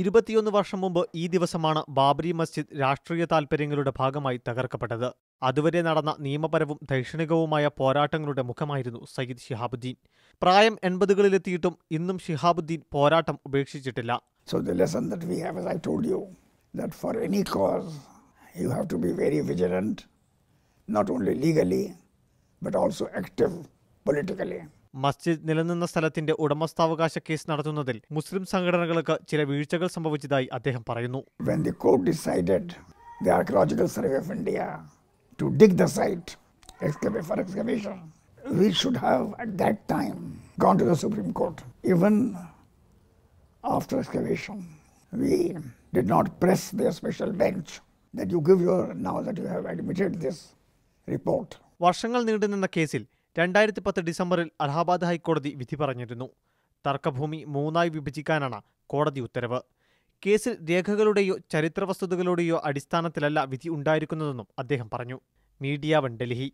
ഇരുപത്തിയൊന്ന് വർഷം മുമ്പ് ഈ ദിവസമാണ് ബാബരി മസ്ജിദ് രാഷ്ട്രീയ താൽപര്യങ്ങളുടെ ഭാഗമായി തകർക്കപ്പെട്ടത്. അതുവരെ നടന്ന നിയമപരവും ദൈക്ഷണികവുമായ പോരാട്ടങ്ങളുടെ മുഖമായിരുന്നു സയ്യിദ് ഷിഹാബുദ്ദീൻ പ്രായം എൺപതുകളിലെത്തിയിട്ടും ഇന്നും ഷിഹാബുദ്ദീൻ പോരാട്ടം ഉപേക്ഷിച്ചിട്ടില്ല. മസ്ജിദ് നിലനിന്ന സ്ഥലത്തിന്റെ ഉടമസ്ഥാവകാശ കേസ് നടത്തുന്നതിൽ മുസ്ലിം സംഘടനകൾക്ക് ചില വീഴ്ചകൾ സംഭവിച്ചതായി അദ്ദേഹം പറയുന്നു the Archaeological Survey of India, to dig the site for excavation, we should have at that time gone to the Supreme Court. Even after excavation, we did not press their special bench that you give your, now that you have admitted this report, വർഷങ്ങൾ നീണ്ടുനിന്ന കേസിൽ രണ്ടായിരത്തി പത്ത് ഡിസംബറിൽ അലഹാബാദ് ഹൈക്കോടതി വിധി പറഞ്ഞിരുന്നു. തർക്കഭൂമി മൂന്നായി വിഭജിക്കാനാണ് കോടതി ഉത്തരവ്. കേസിൽ രേഖകളുടെയോ ചരിത്ര വസ്തുതകളുടെയോ അടിസ്ഥാനത്തിലല്ല വിധി ഉണ്ടായിരിക്കുന്നതെന്നും അദ്ദേഹം പറഞ്ഞു. Media one Delhi